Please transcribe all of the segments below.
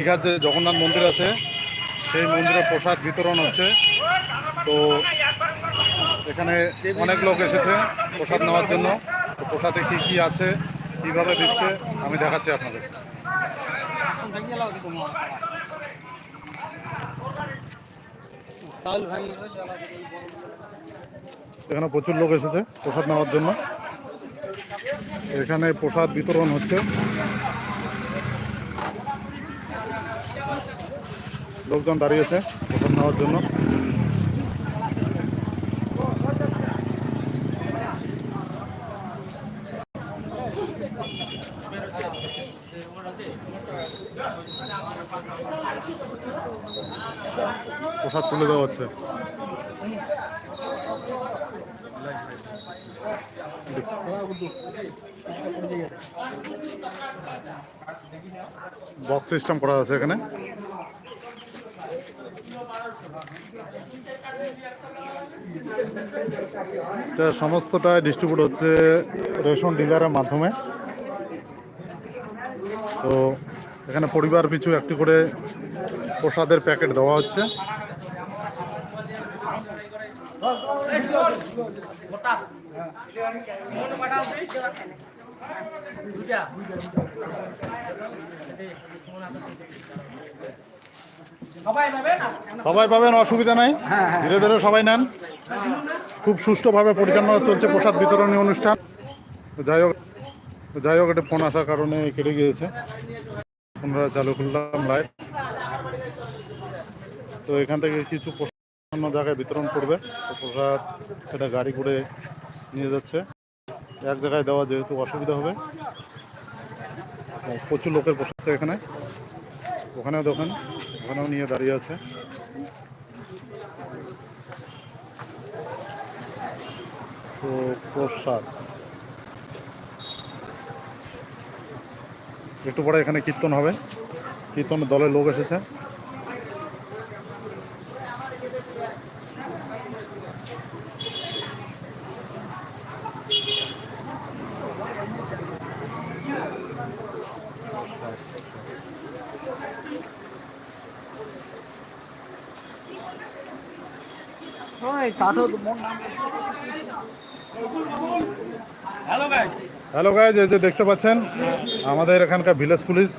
দীঘার যে জগন্নাথ মন্দির আছে। সেই মন্দিরে প্রসাদ বিতরণ হচ্ছে। তো এখানে অনেক লোক এসেছে প্রসাদ নেওয়ার জন্য। তো প্রসাদে কী কী আছে, কীভাবে দিচ্ছে, আমি দেখাচ্ছি আপনাদের। এখানে প্রচুর লোক এসেছে প্রসাদ নেওয়ার জন্য। এখানে প্রসাদ বিতরণ হচ্ছে। লোকজন দাঁড়িয়েছে প্রসাদ নেওয়ার জন্য। প্রসাদ তুলে দেওয়া হচ্ছে। বক্স সিস্টেম করা আছে এখানে। এটা সমস্তটা ডিস্ট্রিবিউট হচ্ছে রেশন ডিলারের মাধ্যমে। তো এখানে পরিবার পিছু একটি করে প্রসাদের প্যাকেট দেওয়া হচ্ছে। সবাই পাবেন? অসুবিধা নাই। ধীরে ধীরে সবাই নেন। খুব সুষ্ঠুভাবে পরিচালনা চলছে প্রসাদ বিতরণী অনুষ্ঠান। যাই হোক যাই হোক এটা ফোন আসার কারণে কেটে গিয়েছে। পুনরায় চালু করলাম লাইভ তো এখান থেকে কিছু প্রসাদ অন্য জায়গায় বিতরণ করবে। প্রসাদ সেটা গাড়ি করে নিয়ে যাচ্ছে। এক জায়গায় দেওয়া যেহেতু অসুবিধা হবে। প্রচুর লোকের বসেছে এখানে। ওখানেও দোকান ওখানেও নিয়ে দাঁড়িয়ে আছে। তো প্রসাদ। একটু পরে এখানে কীর্তন হবে। কীর্তনের দলের লোক এসেছে। হ্যালো গাইজ এই যে দেখতে পাচ্ছেন আমাদের এখানকার ভিলেজ পুলিশ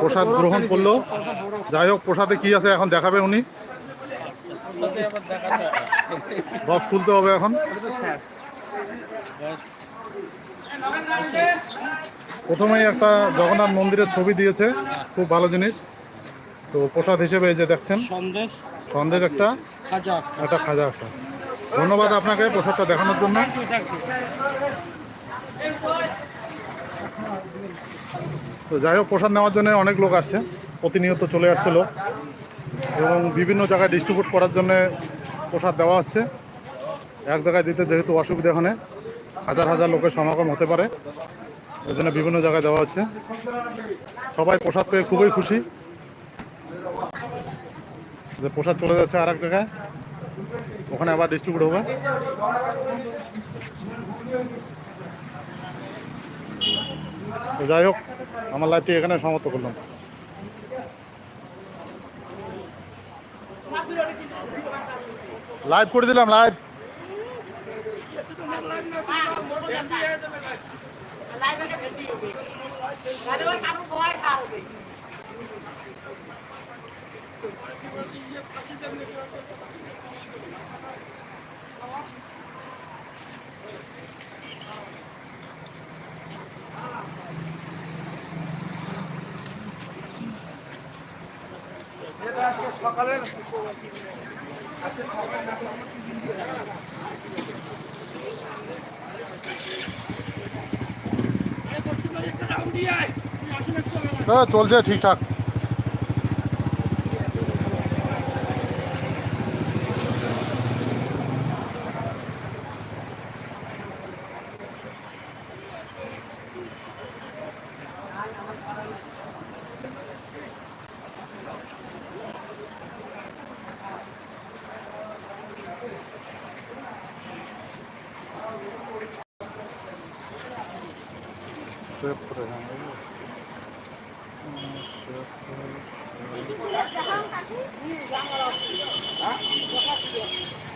প্রসাদ গ্রহণ করল। যাই হোক প্রসাদে কি আছে এখন দেখাবে উনি। বক্স খুলতে হবে এখন। প্রথমেই একটা জগন্নাথ মন্দিরের ছবি দিয়েছে খুব ভালো জিনিস। তো প্রসাদ হিসেবে এই যে দেখছেন। সন্দেশ। সন্দেশ একটা একটা। খাজা একটা। ধন্যবাদ আপনাকে প্রসাদটা দেখানোর জন্য। তো যাই হোক প্রসাদ নেওয়ার জন্য অনেক লোক আসছে প্রতিনিয়ত চলে আসছে লোক। এবং বিভিন্ন জায়গায় ডিস্ট্রিবিউট করার জন্য প্রসাদ দেওয়া হচ্ছে। এক জায়গায় দিতে যেহেতু অসুবিধা এখানে হাজার হাজার লোকের সমাগম হতে পারে। এই জন্য বিভিন্ন জায়গায় দেওয়া হচ্ছে। সবাই প্রসাদ পেয়ে খুবই খুশি। যে প্রসাদ চলে যাচ্ছে আর এক জায়গায়, ওখানে আবার ডিস্ট্রিবিউট হবে। যাই হোক, আমার লাইভটি এখানে সমাপ্ত করলাম। লাইভ করে দিলাম লাইভ সকালের হ্যাঁ চলছে ঠিকঠাক। সেভ করে দেন সেভ করে